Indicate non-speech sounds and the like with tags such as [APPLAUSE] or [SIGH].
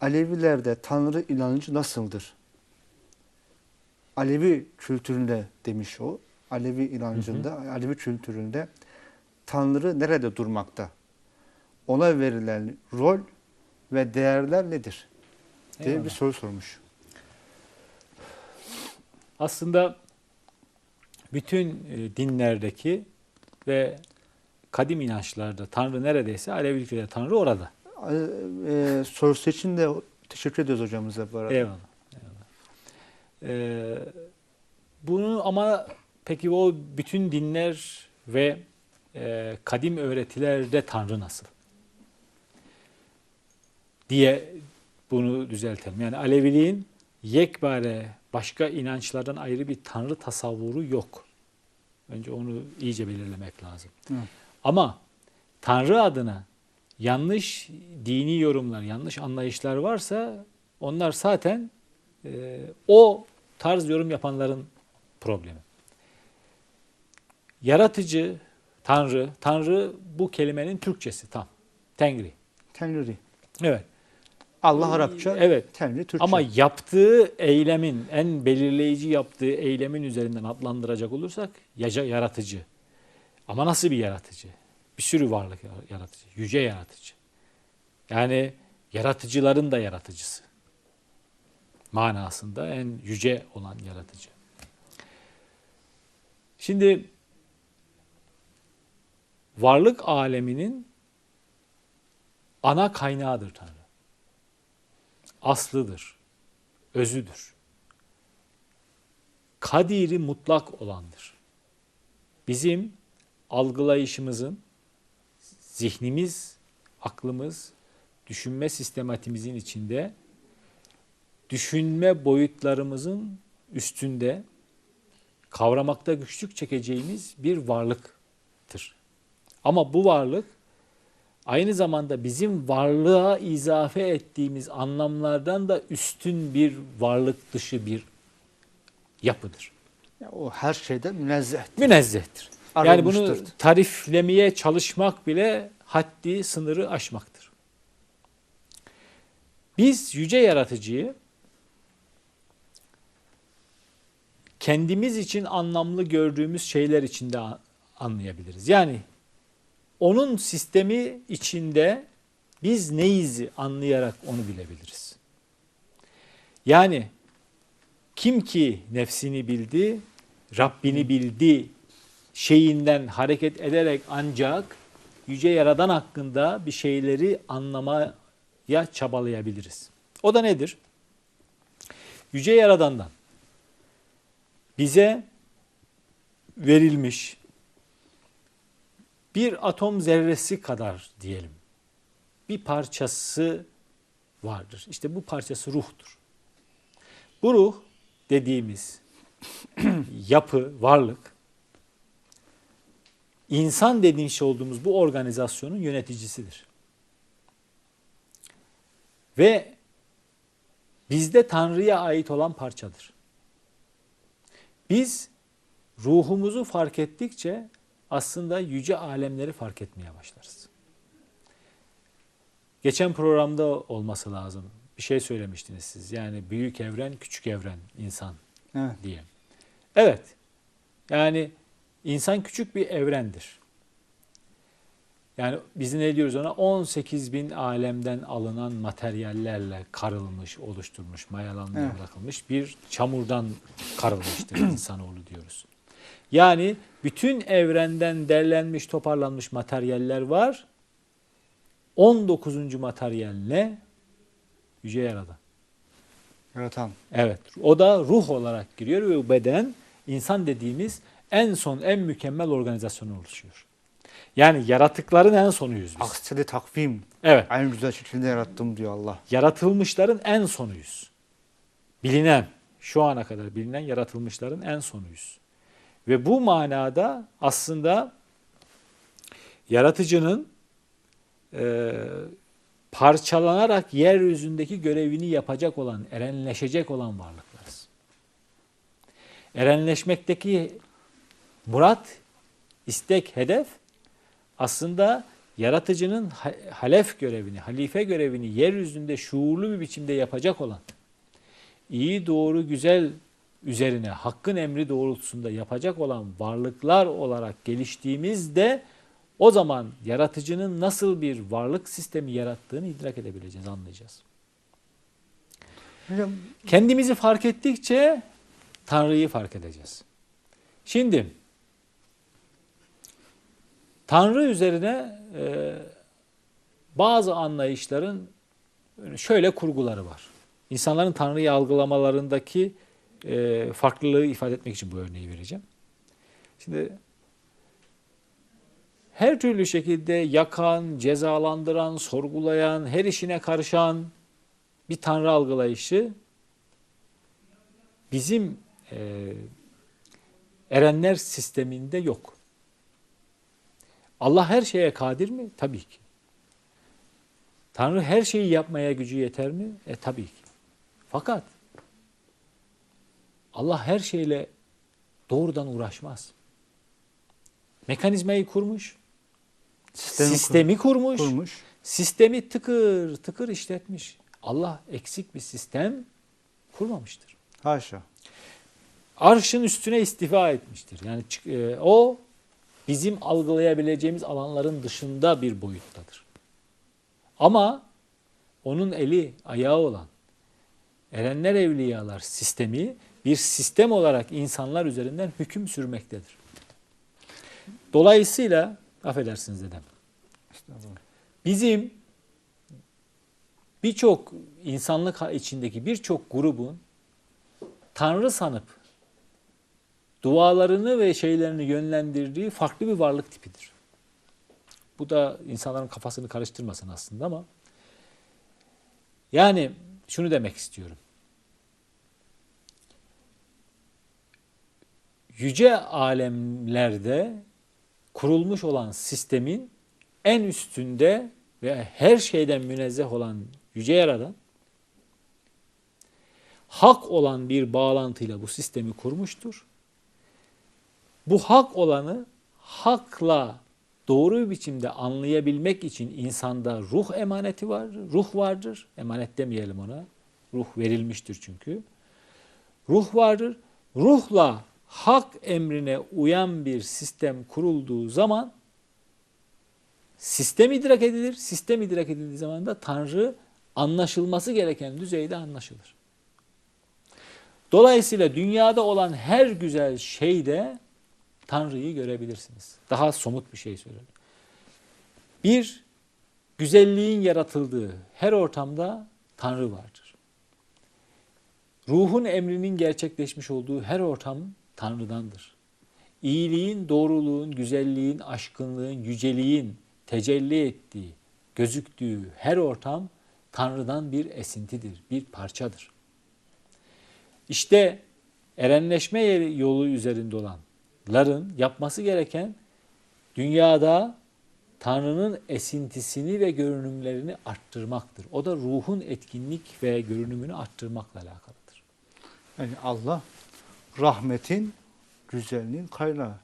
Alevilerde Tanrı inancı nasıldır? Alevi kültüründe demiş o. Alevi inancında, Alevi kültüründe Tanrı nerede durmakta? Ona verilen rol ve değerler nedir? diye Eyvallah. bir soru sormuş. Aslında bütün e, dinlerdeki ve kadim inançlarda Tanrı neredeyse Alevilikte de Tanrı orada. E, sorusu için de teşekkür ediyoruz hocamıza bu arada. Eyvallah. eyvallah. Ee, bunu ama peki o bütün dinler ve e, kadim öğretilerde Tanrı nasıl? diye bunu düzeltelim. Yani Aleviliğin yekbare başka inançlardan ayrı bir Tanrı tasavvuru yok. Önce onu iyice belirlemek lazım. Hı. Ama Tanrı adına yanlış dini yorumlar, yanlış anlayışlar varsa onlar zaten e, o tarz yorum yapanların problemi. Yaratıcı, Tanrı, Tanrı bu kelimenin Türkçesi tam. Tengri. Tanrı. Evet. Allah Arapça, Evet. Tanrı Türkçe. Ama yaptığı eylemin, en belirleyici yaptığı eylemin üzerinden adlandıracak olursak yaca yaratıcı. Ama nasıl bir yaratıcı? Bir sürü varlık yaratıcı, yüce yaratıcı. Yani yaratıcıların da yaratıcısı. Manasında en yüce olan yaratıcı. Şimdi varlık aleminin ana kaynağıdır Tanrı aslıdır, özüdür. Kadiri mutlak olandır. Bizim algılayışımızın, zihnimiz, aklımız, düşünme sistematimizin içinde, düşünme boyutlarımızın üstünde kavramakta güçlük çekeceğimiz bir varlıktır. Ama bu varlık aynı zamanda bizim varlığa izafe ettiğimiz anlamlardan da üstün bir varlık dışı bir yapıdır. Ya o her şeyden münezzeh. Münezzehtir. Yani bunu tariflemeye çalışmak bile haddi sınırı aşmaktır. Biz yüce yaratıcıyı kendimiz için anlamlı gördüğümüz şeyler içinde anlayabiliriz. Yani onun sistemi içinde biz neyiz anlayarak onu bilebiliriz. Yani kim ki nefsini bildi, Rabbini bildi şeyinden hareket ederek ancak yüce yaradan hakkında bir şeyleri anlamaya çabalayabiliriz. O da nedir? Yüce yaradandan bize verilmiş bir atom zerresi kadar diyelim. Bir parçası vardır. İşte bu parçası ruhtur. Bu ruh dediğimiz [CLEARS THROAT] yapı, varlık insan dediğin şey olduğumuz bu organizasyonun yöneticisidir. Ve bizde Tanrı'ya ait olan parçadır. Biz ruhumuzu fark ettikçe aslında yüce alemleri fark etmeye başlarız. Geçen programda olması lazım. Bir şey söylemiştiniz siz. Yani büyük evren, küçük evren, insan Evet. diye. Evet. Yani insan küçük bir evrendir. Yani biz ne diyoruz ona? 18 bin alemden alınan materyallerle karılmış, oluşturmuş, mayalanmaya Evet. bırakılmış bir çamurdan karılmıştır [CLEARS THROAT] insanoğlu diyoruz. Yani bütün evrenden derlenmiş, toparlanmış materyaller var. 19. materyal ne? Yüce Yaradan. Yaratan. Evet. O da ruh olarak giriyor ve bu beden insan dediğimiz en son en mükemmel organizasyonu oluşuyor. Yani yaratıkların en sonuyuz biz. Akseli takvim. Evet. En güzel şekilde yarattım diyor Allah. Yaratılmışların en sonuyuz. Bilinen, şu ana kadar bilinen yaratılmışların en sonuyuz. Ve bu manada aslında yaratıcının e, parçalanarak yeryüzündeki görevini yapacak olan, erenleşecek olan varlıklarız. Erenleşmekteki murat, istek, hedef aslında yaratıcının ha- halef görevini, halife görevini yeryüzünde şuurlu bir biçimde yapacak olan, iyi, doğru, güzel üzerine hakkın emri doğrultusunda yapacak olan varlıklar olarak geliştiğimizde o zaman yaratıcının nasıl bir varlık sistemi yarattığını idrak edebileceğiz, anlayacağız. Kendimizi fark ettikçe Tanrı'yı fark edeceğiz. Şimdi Tanrı üzerine e, bazı anlayışların şöyle kurguları var. İnsanların Tanrı'yı algılamalarındaki e, farklılığı ifade etmek için bu örneği vereceğim. Şimdi her türlü şekilde yakan, cezalandıran, sorgulayan, her işine karışan bir Tanrı algılayışı bizim e, erenler sisteminde yok. Allah her şeye kadir mi? Tabii ki. Tanrı her şeyi yapmaya gücü yeter mi? E tabii ki. Fakat Allah her şeyle doğrudan uğraşmaz. Mekanizmayı kurmuş, sistemi, kur- sistemi kurmuş, kurmuş. sistemi tıkır tıkır işletmiş. Allah eksik bir sistem kurmamıştır. Haşa. Arşın üstüne istifa etmiştir. Yani e, o bizim algılayabileceğimiz alanların dışında bir boyuttadır. Ama onun eli, ayağı olan erenler evliyalar sistemi bir sistem olarak insanlar üzerinden hüküm sürmektedir. Dolayısıyla affedersiniz dedem. Bizim birçok insanlık içindeki birçok grubun Tanrı sanıp dualarını ve şeylerini yönlendirdiği farklı bir varlık tipidir. Bu da insanların kafasını karıştırmasın aslında ama yani şunu demek istiyorum. Yüce alemlerde kurulmuş olan sistemin en üstünde ve her şeyden münezzeh olan yüce yaradan hak olan bir bağlantıyla bu sistemi kurmuştur. Bu hak olanı hakla doğru bir biçimde anlayabilmek için insanda ruh emaneti var, ruh vardır. Emanet demeyelim ona. Ruh verilmiştir çünkü. Ruh vardır. Ruhla hak emrine uyan bir sistem kurulduğu zaman sistem idrak edilir. Sistem idrak edildiği zaman da Tanrı anlaşılması gereken düzeyde anlaşılır. Dolayısıyla dünyada olan her güzel şeyde Tanrı'yı görebilirsiniz. Daha somut bir şey söyleyeyim. Bir, güzelliğin yaratıldığı her ortamda Tanrı vardır. Ruhun emrinin gerçekleşmiş olduğu her ortam Tanrı'dandır. İyiliğin, doğruluğun, güzelliğin, aşkınlığın, yüceliğin tecelli ettiği, gözüktüğü her ortam Tanrı'dan bir esintidir, bir parçadır. İşte erenleşme yolu üzerinde olanların yapması gereken dünyada Tanrı'nın esintisini ve görünümlerini arttırmaktır. O da ruhun etkinlik ve görünümünü arttırmakla alakalıdır. Yani Allah rahmetin, güzelliğin kaynağı.